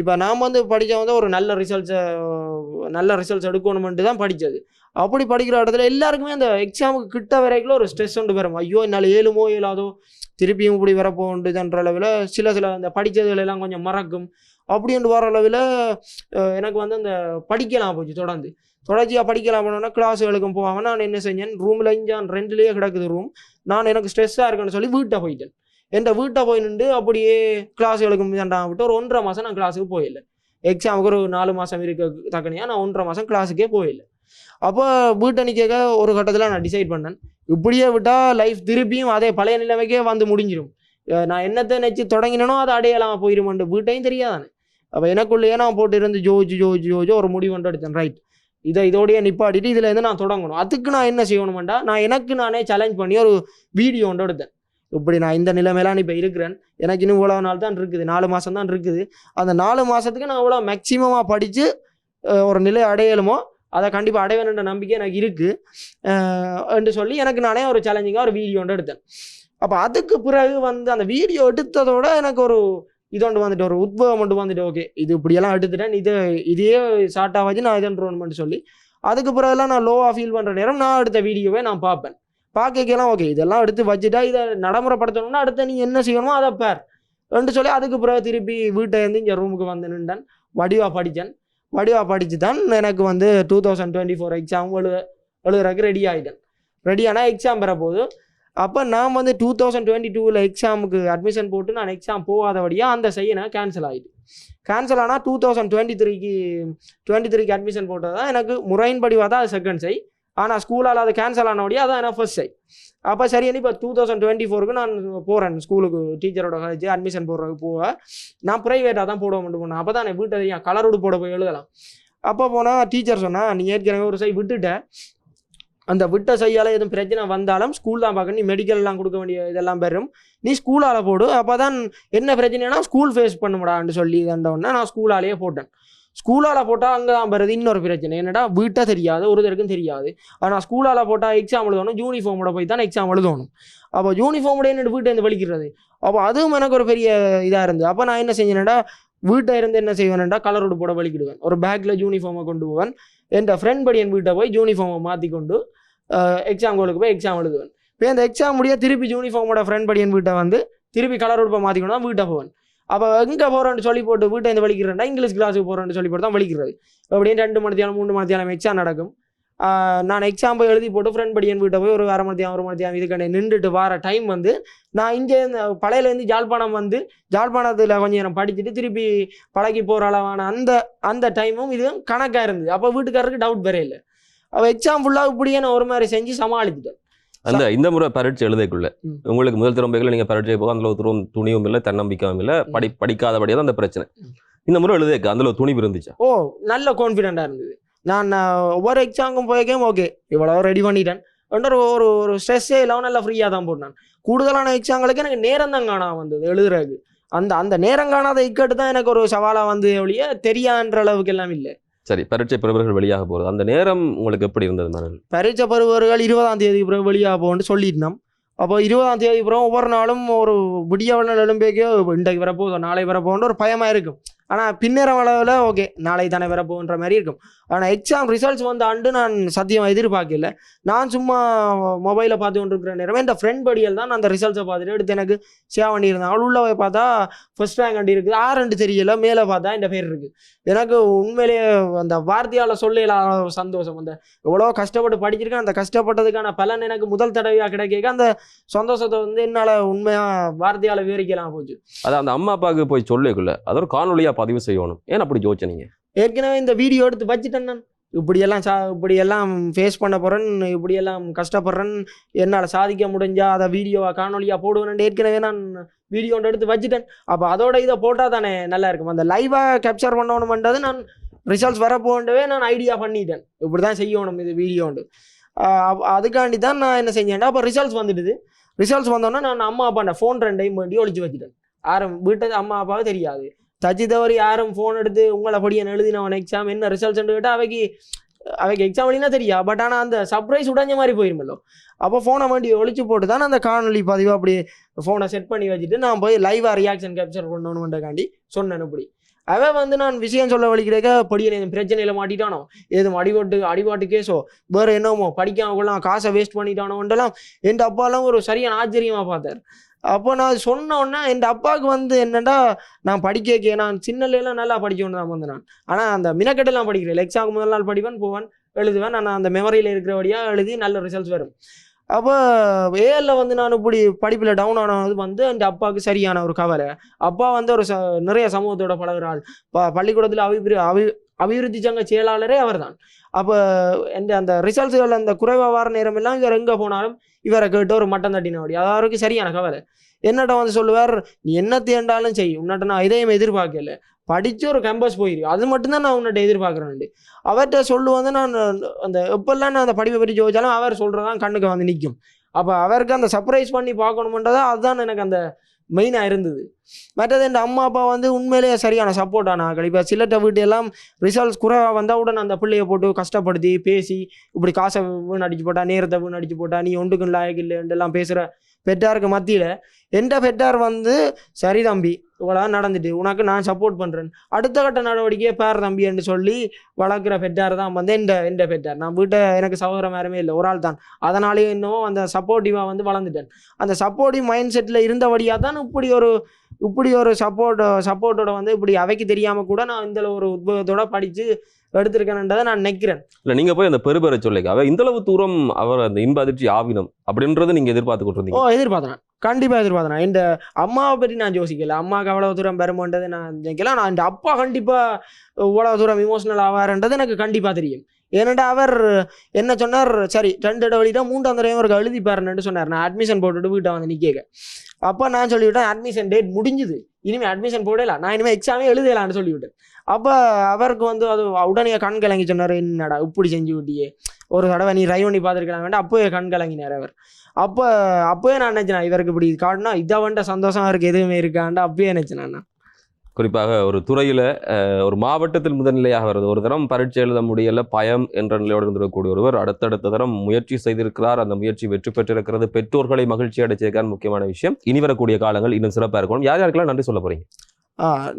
இப்போ நாம் வந்து படித்த வந்து ஒரு நல்ல ரிசல்ட்ஸை நல்ல ரிசல்ட்ஸ் எடுக்கணுமென்ட்டு தான் படித்தது அப்படி படிக்கிற இடத்துல எல்லாருக்குமே அந்த எக்ஸாமுக்கு கிட்ட வரைக்கும் ஒரு ஸ்ட்ரெஸ் ஒன்று வரும் ஐயோ என்னால் ஏழுமோ இயலாதோ திருப்பியும் இப்படி வரப்போன்றதுன்ற அளவில் சில சில அந்த படித்ததுகள் எல்லாம் கொஞ்சம் மறக்கும். அப்படின்ட்டு வர அளவில் எனக்கு வந்து அந்த படிக்கலாம் போச்சு தொடர்ந்து. தொடர்ச்சியாக படிக்கலாம் போனோன்னா கிளாஸுகளுக்கும் போகாமல் நான் என்ன செஞ்சேன்? ரூமில் இஞ்சான் ரெண்டுலேயே கிடக்குது ரூம் நான் எனக்கு ஸ்ட்ரெஸ்ஸாக இருக்குன்னு சொல்லி வீட்டை போயிட்டேன். என் வீட்டை போய் நின்று அப்படியே கிளாஸுகளுக்கு வேண்டாம் விட்டு ஒரு ஒன்றரை மாதம் நான் கிளாஸுக்கு போயிடல எக்ஸாமுக்கு ஒரு நாலு மாதம் இருக்க தக்கனியாக நான் ஒன்றரை மாதம் கிளாஸுக்கே போயிடல அப்போ வீட்டை நிற்க ஒரு கட்டத்தில் நான் டிசைட் பண்ணேன் இப்படியே விட்டால் லைஃப் திருப்பியும் அதே பழைய நிலைமைக்கே வந்து முடிஞ்சிடும் நான் என்னத்தை நினச்சி தொடங்கினேனோ அதை அடையலாம் போயிருமெண்டு வீட்டையும் தெரியாதானே அப்போ எனக்குள்ளேயே நான் போட்டு இருந்து ஜோஜி ஜோஜி ஜோஜி ஒரு முடிவு கொண்டு எடுத்தேன் ரைட் இதை இதோடய நிப்பாட்டிட்டு இதில் இருந்து நான் தொடங்கணும் அதுக்கு நான் என்ன செய்யணுமெண்டா நான் எனக்கு நானே சேலஞ்ச் பண்ணி ஒரு வீடியோ ஒன்று எடுத்தேன் இப்படி நான் இந்த நிலைமையெல்லாம் இப்போ இருக்கிறேன். எனக்கு இன்னும் இவ்வளோ நாள் தான் இருக்குது. நாலு மாதம் தான் இருக்குது. அந்த நாலு மாதத்துக்கு நான் இவ்வளோ மேக்சிமமாக படித்து ஒரு நிலை அடையலுமோ அதை கண்டிப்பாக அடைவேன்ற நம்பிக்கை எனக்கு இருக்குது என்று சொல்லி எனக்கு நானே ஒரு சேலஞ்சிங்காக ஒரு வீடியோ ஒன்று எடுத்தேன். அப்போ அதுக்கு பிறகு வந்து அந்த வீடியோ எடுத்ததோட எனக்கு ஒரு இதொண்டு வந்துட்டு ஒரு உத்வேகம் மட்டும் வந்துட்டு ஓகே இது இப்படியெல்லாம் எடுத்துட்டேன். இது இதையே ஷார்ட்டாக வச்சு நான் இதன்றோன்னு சொல்லி. அதுக்கு பிறகுலாம் நான் லோவாக ஃபீல் பண்ணுற நேரம் நான் எடுத்த வீடியோவே நான் பார்ப்பேன். பார்க்கலாம் ஓகே இதெல்லாம் எடுத்து வச்சுட்டா இதை நடைமுறைப்படுத்தணும்னா அடுத்து நீ என்ன செய்யணுமோ அதை பேர். ரெண்டு சொல்லி அதுக்கு பிறகு திருப்பி வீட்டை இருந்து இங்கே ரூமுக்கு வந்து நின்றேன். வடிவாக படித்தேன் வடிவாக படித்து தான் எனக்கு வந்து two thousand twenty four exam எழுத எழுதுறதுக்கு ரெடி ஆகிட்டேன் ரெடி ஆனால் எக்ஸாம் பெற அப்போ நான் வந்து டூ தௌசண்ட் டுவெண்ட்டி டூவில் எக்ஸாமுக்கு அட்மிஷன் போட்டு நான் எக்ஸாம் போகாதபடியாக அந்த செய்ய கேன்சல் ஆகிட்டு கேன்சல் ஆனால் டூ தௌசண்ட் டுவெண்ட்டி த்ரீக்கு டுவெண்ட்டி த்ரீக்கு அட்மிஷன் போட்டது தான் எனக்கு முறையின்படி பார்த்தா அது செகண்ட் செய் ஆனால் ஸ்கூலால் அது கேன்சல் ஆனபடியே அதான் என்ன ஃபர்ஸ்ட் சை அப்போ சரின்னு இப்போ டூ தௌசண்ட் டுவெண்ட்டி ஃபோருக்கு நான் போகிறேன் ஸ்கூலுக்கு டீச்சரோட காலேஜ் அட்மிஷன் போடுறதுக்கு போக. நான் ப்ரைவேட்டாக தான் போட மட்டும் போனேன் அப்போ தான் எனக்கு வீட்டை தெரியும். கலரோடு போட போய் எழுதலாம். அப்போ போனால் டீச்சர் சொன்னால் நீ ஏற்கனவே ஒரு சை விட்டுட்ட. அந்த விட்ட சையால் எதுவும் பிரச்சனை வந்தாலும் ஸ்கூல் தான் பார்க்கணும். நீ மெடிக்கல்லாம் கொடுக்க வேண்டிய இதெல்லாம் பெறும். நீ ஸ்கூலால் போடு. அப்போ தான் என்ன பிரச்சனைனா ஸ்கூல் ஃபேஸ் பண்ணுமுடான்னு சொல்லி தண்டவுடனே நான் ஸ்கூலாலேயே போட்டேன். ஸ்கூலால் போட்டால் அங்கே தான் வருது இன்னொரு பிரச்சனை. என்னடா வீட்டை தெரியாது ஒருத்தருக்கும் தெரியாது. ஆனால் ஸ்கூலால் போட்டால் எக்ஸாம் எழுதணும் யூனிஃபார்மோட போய் தான் எக்ஸாம் எழுதணும். அப்போ யூனிஃபார்மோட என்ன வீட்டை இருந்து வலிக்கிறது? அப்போ அதுவும் எனக்கு ஒரு பெரிய இதாக இருந்தது. அப்போ நான் என்ன செஞ்சேன்டா வீட்டை இருந்து என்ன செய்வேன்டா கலர் போட வலிக்கிடுவேன். ஒரு பேக்கில் யூனிஃபார்மை கொண்டு போவேன். என் ஃப்ரெண்ட் படி என் வீட்டை போய் யூனிஃபார்மை மாற்றி கொண்டு எக்ஸாம் கோலுக்கு போய் எக்ஸாம் எழுதுவேன். இப்போ அந்த எக்ஸாம் முடிய திருப்பி யூனிஃபார்மோட ஃப்ரெண்ட் படி என் வீட்டை வந்து திருப்பி கலர் உடுப்பை மாற்றிக்கணும் தான் வீட்டை போவேன். அப்போ எங்கே போகிறோன்னு சொல்லி போட்டு வீட்டை இந்த வலிக்கிறேன்னா இங்கிலீஷ் கிளாஸுக்கு போகிறோன்னு சொல்லி போட்டு தான் வலிக்கிறது. அப்படியே ரெண்டு மணி மூணு மணி எக்ஸாம் நடக்கும். நான் எக்ஸாம் போய் எழுதி போட்டு ஃப்ரெண்ட் படியன் வீட்டை போய் ஒரு அரை மணித்தியம் ஒரு மணித்தியம் தேவை இதுக்கான நின்றுட்டு வர டைம் வந்து நான் இங்கே பழையிலேருந்து ஜாழ்ப்பாணம் வந்து ஜாழ்ப்பாணத்தில் கொஞ்சம் நேரம் படிச்சுட்டு திருப்பி பழகி போகிற அளவான அந்த அந்த டைமும் இதுவும் கணக்காக இருந்தது. அப்போ வீட்டுக்காரருக்கு டவுட் வேற இல்லை. அவள் எக்ஸாம் ஃபுல்லாக இப்படியே நான் ஒரு மாதிரி செஞ்சு சமாளித்துட்டேன். அந்த இந்த முறை பரீட்சை எழுதக்குள்ள. உங்களுக்கு முதல் திறமைகளை நீங்க பரீட்சை போக அந்த துரும் துணியும் இல்லை தன்னம்பிக்கையும் இல்லை படி படிக்காதபடியே தான் அந்த பிரச்சனை. இந்த முறை எழுதக்கு அந்த துணிவு இருந்துச்சா? ஓ நல்ல கான்ஃபிடென்ட்டாக இருந்தது. நான் நான் ஒவ்வொரு எக்ஸாமுக்கும் போய்க்கேன் ஓகே. இவ்வளோ ரெடி பண்ணிட்டேன். ஒரு ஒரு ஒரு ஸ்ட்ரெஸ்ஸே இல்லாமல் நல்லா ஃப்ரீயாக தான் போட்டேன் கூடுதலான எக்ஸாம்களுக்கு எனக்கு நேரம் தான் காணாம வந்தது எழுதுறதுக்கு. அந்த அந்த நேரம் காணாத இக்கட்டு தான் எனக்கு ஒரு சவாலாக வந்து ஒழிய தெரியான்ற அளவுக்கு எல்லாம் இல்லை. சரி பரீட்சை பருவர்கள் வெளியாக போகிறது அந்த நேரம் உங்களுக்கு எப்படி இருந்தது மரணம் பரீட்சை பருவர்கள் இருபதாம் தேதி பிறகு வெளியாக போகணும்னு சொல்லியிருந்தோம் அப்போ இருபதாம் தேதி பிறகு ஒவ்வொரு நாளும் ஒரு விடியவள எழும்பேக்கோ இன்றைக்கு வரப்போகுதோ நாளை வரப்போகுன்ற ஒரு பயமாக இருக்கும். ஆனால் பின்னேற அளவில் ஓகே நாளை தானே வரப்போன்ற மாதிரி இருக்கும். ஆனால் எக்ஸாம் ரிசல்ட்ஸ் வந்த ஆண்டு நான் சத்தியம் எதிர்பார்க்கல. நான் சும்மா மொபைலில் பார்த்து கொண்டிருக்கிற நேரம் இந்த ஃப்ரெண்ட் படியல் தான் அந்த ரிசல்ட்ஸை பார்த்துட்டு எடுத்து எனக்கு சேவ் பண்ணியிருந்தேன். அவள் உள்ள போய் பார்த்தா ஃபர்ஸ்ட் ரேங்க் அண்டி இருக்குது. ஆறு தெரியல. மேலே பார்த்தா இந்த பேர் இருக்குது எனக்கு உண்மையிலேயே அந்த வார்த்தையால் சொல்லல சந்தோஷம். அந்த எவ்வளோ கஷ்டப்பட்டு படிச்சிருக்கேன். அந்த கஷ்டப்பட்டதுக்கான பலன் எனக்கு முதல் தடவையாக கிடைக்க அந்த சந்தோஷத்தை வந்து என்னால் உண்மையாக வார்த்தையால் விவரிக்கலாம் போச்சு. அது அந்த அம்மா அப்பாவுக்கு போய் சொல்லக்குள்ள அதோட காணொலியாக பதிவு செய்யணும். ஏன் அப்படி யோசனைங்க ஏற்கனவே இந்த வீடியோ எடுத்து வச்சுட்டேன் நான். இப்படியெல்லாம் சா இப்படியெல்லாம் ஃபேஸ் பண்ண போகிறேன் இப்படியெல்லாம் கஷ்டப்படுறேன். என்னால் சாதிக்க முடிஞ்சா அதை வீடியோவாக காணொலியாக போடுவேன் ஏற்கனவே நான் வீடியோ ஒன்று எடுத்து வச்சுட்டேன். அப்போ அதோட இதை போட்டால் தானே நல்லா இருக்கும். அந்த லைவாக கேப்சர் பண்ணணுமென்றது நான் ரிசல்ட்ஸ் வரப்போன்றவே நான் ஐடியா பண்ணிட்டேன். இப்படி தான் செய்யணும் இது வீடியோண்டு அதுக்காண்டி தான் நான் என்ன செஞ்சேன்டா அப்போ ரிசல்ட்ஸ் வந்துடுது. ரிசல்ட்ஸ் வந்தோன்னே நான் அம்மா அப்பாண்ட ஃபோன் ரெண்டையும் வேண்டி ஒழிச்சு வச்சுட்டேன். யாரும் வீட்டை அம்மா அப்பாவே தெரியாது. தச்சு தவறி யாரும் ஃபோன் எடுத்து உங்களை படியன் எழுதினவன் எக்ஸாம் என்ன ரிசல்ட்ஸ் கேட்டால் அவைக்கு அவைக்கு எக்ஸாம் எழுதினா தெரியா? பட் ஆனால் அந்த சர்ப்ரைஸ் உடஞ்ச மாதிரி போயிருமில்லோ? அப்போ ஃபோனை வேண்டி ஒழிச்சு போட்டு தான் அந்த காணொலி பதிவு அப்படி ஃபோனை செட் பண்ணி வச்சுட்டு நான் போய் லைவாக ரியாக்ஷன் கேப்சர் பண்ணணுன்றக்காண்டி சொன்னேன் இப்படி. அவன் வந்து நான் விஷயம் சொல்ல வழி கிடைக்க என் எதுவும் பிரச்சனையில் மாட்டிட்டானோ? எதுவும் அடிபட்டு அடிபாட்டு கேஸோ வேறு என்னமோ? படிக்காம கொள்ளலாம் காசை வேஸ்ட் பண்ணிட்டானோன்றலாம் என் அப்பாலாம் ஒரு சரியான ஆச்சரியமாக பார்த்தார். அப்போ நான் சொன்னோன்னா என் அப்பாவுக்கு வந்து என்னென்னா நான் படிக்க வைக்க நான் சின்னலாம் நல்லா படிக்கணும் தான் வந்து நான். ஆனால் அந்த மினக்கட்டெல்லாம் படிக்கிறேன் எக்ஸாம் முதல் நாள் படிப்பேன் போவேன் எழுதுவேன். நான் அந்த மெமரியில் இருக்கிறபடியாக எழுதி நல்ல ரிசல்ட்ஸ் வரும். அப்போ ஏஎல்ல வந்து நான் இப்படி படிப்பில் டவுன் ஆனது வந்து அந்த அப்பாவுக்கு சரியான ஒரு கவலை. அப்பா வந்து ஒரு ச நிறைய சமூகத்தோட பழகுற ஆள் ப பள்ளிக்கூடத்தில் அபிவிரு அபி அபிவிருத்தி சங்க செயலாளரே அவர்தான். அப்போ எந்த அந்த ரிசல்ட்ஸுகள் அந்த குறைவாக வர நேரமெல்லாம் இவர் எங்கே போனாலும் இவரை கேட்டு ஒரு மட்டம் தட்டினபடி அது அவருக்கு சரியான கவலை. என்னட்ட வந்து சொல்லுவார் நீ என்ன தேண்டாலும் செய். உன்னட்ட நான் இதையும் எதிர்பார்க்கல. படித்து ஒரு கேம்பஸ் போயிருக்கு அது மட்டும்தான் நான் உன்னிட்ட எதிர்பார்க்குறேன் அவர்கிட்ட சொல்லுவது நான் அந்த எப்பெல்லாம் நான் அந்த படிப்பை பற்றி ஜோதிச்சாலும் அவர் சொல்கிறதான் கண்ணுக்கு வந்து நிற்கும் அப்போ அவருக்கு அந்த சர்ப்ரைஸ் பண்ணி பார்க்கணுமன்றதா அதுதான் எனக்கு அந்த மெயினாக இருந்தது. மற்றது என் அம்மா அப்பா வந்து உண்மையிலேயே சரியான சப்போர்ட் ஆனாக்கள் இப்போ சிலட்ட வீட்டு எல்லாம் ரிசல்ட்ஸ் குறைவாக வந்தால் உடனே அந்த பிள்ளையை போட்டு கஷ்டப்படுத்தி பேசி இப்படி காசை வீணடிச்சு போட்டா நேரத்தை வீணடிச்சு போட்டா நீ ஒன்றுக்கும் லாயக்கு எல்லாம் பேசுகிற பெட்டாருக்கு மத்தியில் எந்த பெட்டார் வந்து சரி தம்பி இவ்வளோ நடந்துட்டு உனக்கு நான் சப்போர்ட் பண்ணுறேன் அடுத்த கட்ட நடவடிக்கையே பேர் தம்பி என்று சொல்லி வளர்க்குற பெற்றார் தான் வந்து எந்த எந்த பெற்றார். நான் வீட்டை எனக்கு சகோதரம் யாருமே இல்லை ஒரு ஆள் தான். அதனாலேயே இன்னும் அந்த சப்போர்ட்டிவாக வந்து வளர்ந்துட்டேன் அந்த சப்போர்ட்டிவ் மைண்ட் செட்டில் இருந்தபடியாக தான் இப்படி ஒரு இப்படி ஒரு சப்போர்ட் சப்போர்ட்டோட வந்து இப்படி அவைக்கு தெரியாமல் கூட நான் இந்த ஒரு உத்வேகத்தோட படித்து எடுத்திருக்கேன்ன்றதை நான் நினைக்கிறேன். இல்ல நீங்க போய் அந்த பெருபெற சொல்லிக்க அவ இந்த அளவு தூரம் அவர் அந்த இன்ப அதிர்ச்சி ஆவினம் அப்படின்றது நீங்க எதிர்பார்த்து ஓ கொண்டிருந்தீங்க எதிர்பார்த்தேன் கண்டிப்பாக எதிர்பார்த்தேன் இந்த அம்மாவை பற்றி நான் யோசிக்கல. அம்மாவுக்கு அவ்வளோ தூரம் பெருமன்றது நான் நினைக்கல. நான் இந்த அப்பா கண்டிப்பாக இவ்வளோ தூரம் இமோஷனல் ஆவார்ன்றது எனக்கு கண்டிப்பாக தெரியும். ஏனண்டா அவர் என்ன சொன்னார்? சரி ரெண்டு இட வழிதான் மூன்றாம் தடவை அவருக்கு எழுதிப்பாருன்னு சொன்னார். நான் அட்மிஷன் போட்டுட்டு வீட்டை வந்து நிற்க அப்போ நான் சொல்லிவிட்டேன் அட்மிஷன் டேட் முடிஞ்சுது. இனிமேல் அட்மிஷன் போடலாம் நான் இனிமேல் எக்ஸாமே எழுதலான்னு சொல்லிவிட்டேன். அப்போ அவருக்கு வந்து அது உடனே கண் கலங்கி சொன்னார் என்னடா இப்படி செஞ்சு விட்டியே? ஒரு தடவை நீ ட்ரை பண்ணி பார்த்துருக்கலாம். வேண்டாம் அப்போயே கண் கலங்கினார் அவர். அப்போ அப்போயே நான் நினச்சேன் இவருக்கு இப்படி காட்டினா இதை வந்துட்ட சந்தோஷம் அவருக்கு எதுவுமே இருக்காண்டா அப்பயே நினச்சேன் நான். குறிப்பாக ஒரு துறையில ஒரு மாவட்டத்தில் முதல்நிலையாக வருது. ஒரு தரம் பரீட்சை எழுத முடியல பயம் என்ற நிலையோடு இருந்திருக்கக்கூடிய ஒருவர் அடுத்தடுத்த தரம் முயற்சி செய்திருக்கிறார். அந்த முயற்சி வெற்றி பெற்றிருக்கிறது. பெற்றோர்களை மகிழ்ச்சி அடைச்சிருக்கார் முக்கியமான விஷயம். இனி வரக்கூடிய காலங்கள் இன்னும் சிறப்பாக இருக்கணும். யார் யாருக்கெல்லாம் நன்றி சொல்ல போறீங்க?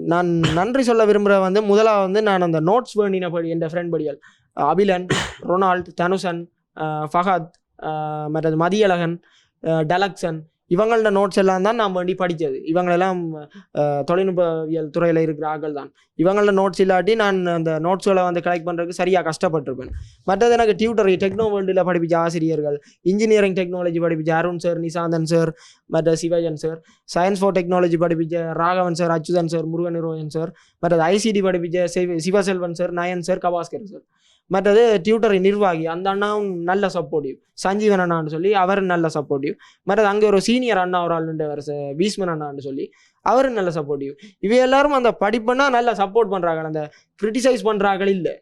நான் நன்றி சொல்ல விரும்புகிற வந்து முதலாக வந்து நான் அந்த நோட்ஸ் வேண்டின படி என் ஃப்ரெண்ட் படிகள் அபிலன் ரொனால்ட் தனுஷன் ஆ, ஃபஹத் மற்றது மதியழகன் ஆ, டலக்சன் இவங்களோட நோட்ஸ் எல்லாம் தான் நான் வேண்டி படித்தது இவங்களெல்லாம் தொழில்நுட்பவியல் துறையில் இருக்கிற ஆட்கள் தான். இவங்களோட நோட்ஸ் இல்லாட்டி நான் அந்த நோட்ஸ்களை வந்து கலெக்ட் பண்ணுறதுக்கு சரியாக கஷ்டப்பட்டிருப்பேன். மற்றது எனக்கு டியூட்டர் டெக்னோ வேர்ல்டில் படிப்பிச்ச ஆசிரியர்கள் இன்ஜினியரிங் டெக்னாலஜி படிப்பிச்ச அருண் சார் நிசாந்தன் சார் மற்ற Sivajan sir science for technology படிப்பிச்ச Raghavan sir Achuthan sir Murugan Niroyan sir மற்றது ICT படிப்பிச்ச Siva Sivaselvan sir Nayan sir Kabhaskar sir மற்றது டியூட்டர் நிர்வாகி அந்த அண்ணாவும் நல்ல சப்போர்ட்டிவ் சஞ்சீவன் அண்ணான்னு சொல்லி அவர் நல்ல சப்போர்ட்டிவ் மற்றது அங்கே ஒரு சீனியர் அண்ணா ஒரு ஆள் வர பீஸ்மன் அண்ணான்னு சொல்லி அவரும் நல்ல சப்போர்ட்டிவ் இவ எல்லாரும் அந்த படிப்புன்னா நல்லா சப்போர்ட் பண்ணுறாங்க அந்த கிரிட்டிசைஸ் பண்ணுறாங்க இல்லை.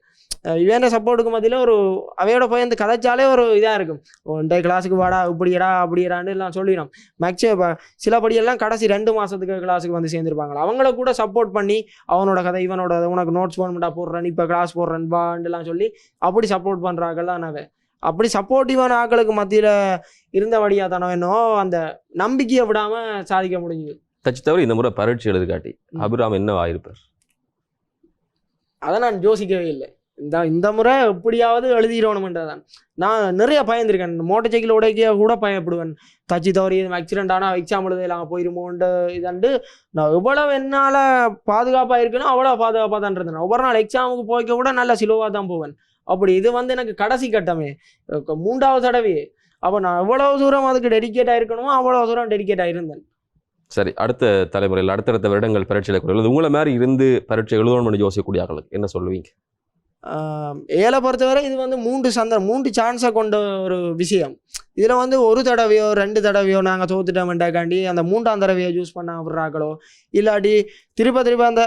இவன் சப்போர்ட்டுக்கு மத்தியில் ஒரு அவையோட போய் அந்த கதைச்சாலே ஒரு இதாக இருக்கும். ஒன்றை கிளாஸுக்கு வாடா இப்படியடா அப்படியடான்னு எல்லாம் சொல்லிடும். மேக்ஸிமம் சில படியெல்லாம் கடைசி ரெண்டு மாதத்துக்கு கிளாஸுக்கு வந்து சேர்ந்துருப்பாங்களா? அவங்கள கூட சப்போர்ட் பண்ணி அவனோட கதை இவனோட உனக்கு நோட்ஸ் போடணும்டா போடுறேன் இப்போ கிளாஸ் போடுறேன் வாண்டுலாம் சொல்லி அப்படி சப்போர்ட் பண்ணுறாங்கலாம் நான் அப்படி சப்போர்ட்டிவான ஆட்களுக்கு மத்தியில் இருந்தபடியாக தானோ என்னவோ அந்த நம்பிக்கையை விடாமல் சாதிக்க முடிஞ்சுது. தச்சு தவிர இந்த முறை பரீட்சை எழுது காட்டி ம். அபிராம் என்ன ஆயிருப்பார்? அதை நான் யோசிக்கவே இல்லை. இந்த இந்த முறை எப்படியாவது எழுதிடணுமென்றதான் நான் நிறைய பயந்துருக்கேன். மோட்டர் சைக்கிள் உடைக்க கூட பயப்படுவேன். தச்சு தவறி ஆக்சிடென்ட் ஆனால் எக்ஸாம் எழுத இல்லாமல் போயிருமோன்ற இதாண்டு நான் எவ்வளவு என்னால் பாதுகாப்பாக இருக்கணும் அவ்வளோ பாதுகாப்பாக தான் இருந்தேன். ஒவ்வொரு நாள் எக்ஸாமுக்கு போய்க்க கூட நல்ல சிலுவாக தான் போவேன். அப்படி இது வந்து எனக்கு கடைசி கட்டமே. மூன்றாவது தடவையே அப்போ நான் எவ்வளவு தூரம் அதுக்கு டெடிக்கேட் ஆகிருக்கணுமோ அவ்வளோ தூரம் டெடிகேட் ஆகிருந்தேன் சரி அடுத்த தலைமுறையில் அடுத்தடுத்த வருடங்கள் பரீட்சை எழுதக்கூடிய உங்களை மாதிரி இருந்து பரீட்சை எழுதணும்னு யோசிக்கக்கூடிய ஆட்களுக்கு என்ன சொல்லுவீங்க? ஏழை பொறுத்தவரை இது வந்து மூன்று சந்த மூன்று சான்ஸை கொண்ட ஒரு விஷயம். இதில் வந்து ஒரு தடவையோ ரெண்டு தடவையோ நாங்கள் தோத்துட்டோம்ட்டாக்காண்டி அந்த மூன்றாம் தடவையோ யூஸ் பண்ண விட்றாக்களோ இல்லாட்டி திருப்ப திருப்ப அந்த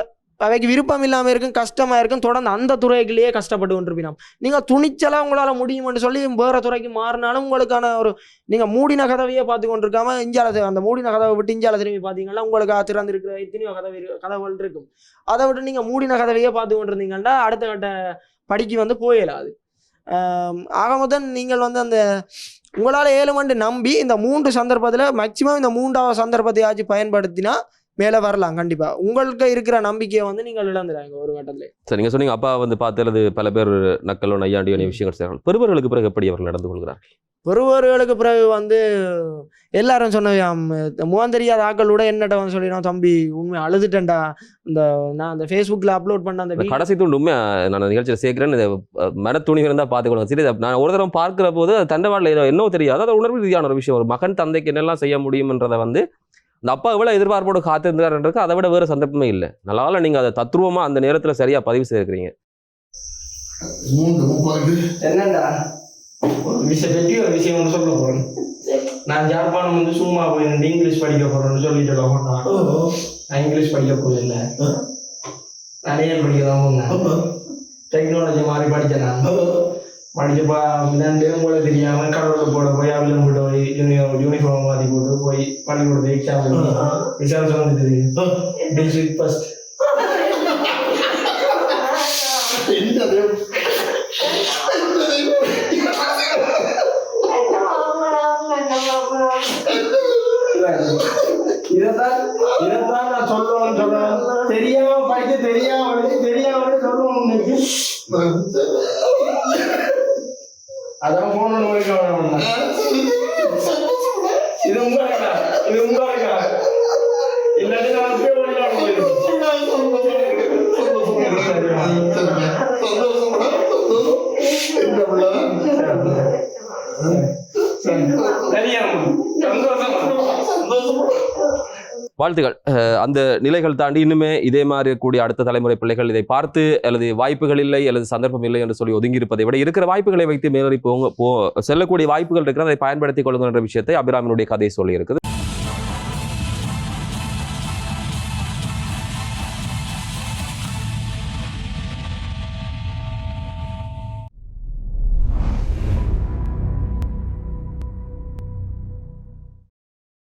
அவைக்கு விருப்பம் இல்லாமல் இருக்கும் கஷ்டமாக இருக்கும் தொடர்ந்து அந்த துறைகளையே கஷ்டப்பட்டு கொண்டிருப்பினோம். நீங்கள் துணிச்சலாக உங்களால் முடியும்னு சொல்லி வேறு துறைக்கு மாறினாலும் உங்களுக்கான ஒரு நீங்கள் மூடின கதவையே பார்த்து கொண்டிருக்காம இஞ்சால அந்த மூடின கதவை விட்டு இஞ்சால திரும்பி பார்த்தீங்கன்னா உங்களுக்கு திறந்திருக்கிற எத்தனையோ கதவை கதவுகள் இருக்கும். அதை விட்டு நீங்கள் மூடின கதவையே பார்த்து கொண்டிருந்தீங்கன்னா அடுத்த கட்ட படிக்கு வந்து போயிடாது ஆக மொத்தம் நீங்கள் வந்து அந்த உங்களால் ஏழு மண்டு நம்பி இந்த மூன்று சந்தர்ப்பத்தில் மேக்சிமம் இந்த மூன்றாவது சந்தர்ப்பத்தையாச்சும் பயன்படுத்தினா மேலே வரலாம் கண்டிப்பாக உங்களுக்கு இருக்கிற நம்பிக்கையை வந்து நீங்கள் இழந்துடாங்க ஒரு கட்டத்தில். சரி நீங்க சொன்னீங்க அப்பா வந்து பார்த்தது பல பேர் நக்கலோ நையாண்டியோ விஷயங்கள் செய்கிறார்கள். பெருவர்களுக்கு பிறகு எப்படி அவர்கள் நடந்து கொள்கிறார்கள்? பெருவர்களுக்கு பிறகு வந்து எல்லாரும் சொன்னவையாம் முகம் தெரியாத ஆக்களோட என்னட்ட வந்து சொல்லிடும் தம்பி உண்மை அழுதுட்டேன்டா. இந்த நான் அந்த ஃபேஸ்புக்கில் அப்லோட் பண்ண அந்த கடைசி துண்டு உண்மையா நான் நிகழ்ச்சியில் சேர்க்கிறேன் இந்த அஹ், மனத்துணி இருந்தால் பார்த்துக்கொள்ளுங்க சரி நான் ஒரு தடவை பார்க்கிற போது ஏதோ என்னவோ தெரியாது. அது உணர்வு ரீதியான ஒரு விஷயம். ஒரு மகன் தந்தைக்கு என்னெல்லாம் செய்ய முடியும்ன்றதை வந்து இந்த அப்பா எவ்வளோ எதிர்பார்ப்போடு காத்திருந்தாருன்றது அதை விட வேறு சந்தர்ப்பமே இல்லை. நல்லா நீங்கள் அதை தத்ரூபமாக அந்த நேரத்தில் சரியாக பதிவு செய்திருக்கிறீங்க. என்னண்டா? ஒரு விஷயம் பற்றி ஒரு விஷயம் ஒன்று சொல்ல போறேன். நான் ஜாழ்ப்பாணம் வந்து சும்மா போய் நின்று இங்கிலீஷ் படிக்க போறேன்னு சொல்லிட்டு நான் நான் இங்கிலீஷ் படிக்க போதில்ல. ஏன் படிக்க தான் போனேன். டெக்னாலஜி மாதிரி படித்தேன் நான் படிச்சப்பா ரெண்டு கூட தெரியாம கடவுளுக்கு போட போய் அவளும் போட்டு போய் யூனிஃபார்ம் மாற்றி போட்டு போய் பள்ளிக்கூடத்து எக்ஸாம் ரிசல்ட்ஸ் வந்துட்டு டிஸ்ட்ரிக்ட் ஃபர்ஸ்ட் இதைத்தான் இதைத்தான் நான் சொல்லணும்னு சொல்றேன் தெரியாம படிக்க தெரியாம தெரியாம சொல்லணும் உனக்கு அதான் போன நோய்க்கு வேணும் இது உங்களுக்கா இது உங்களுக்கா இல்லாட்டி நான் அப்படியே ஓடிலாம் சரியா சந்தோஷமா வாழ்த்துகள். அந்த நிலைகள் தாண்டி இன்னுமே இதே மாதிரி கூடிய அடுத்த தலைமுறை பிள்ளைகள் இதை பார்த்து அல்லது வாய்ப்புகள் இல்லை அல்லது சந்தர்ப்பம் இல்லை என்று சொல்லி ஒதுங்கி இருப்பதை விட இருக்கிற வாய்ப்புகளை வைத்து மேலறி போங்க போ செல்லக்கூடிய வாய்ப்புகள் இருக்கிற அதை பயன்படுத்திக் கொள்ளுங்கள் என்ற விஷயத்தை அபிராமினுடைய கதை சொல்லி இருக்குது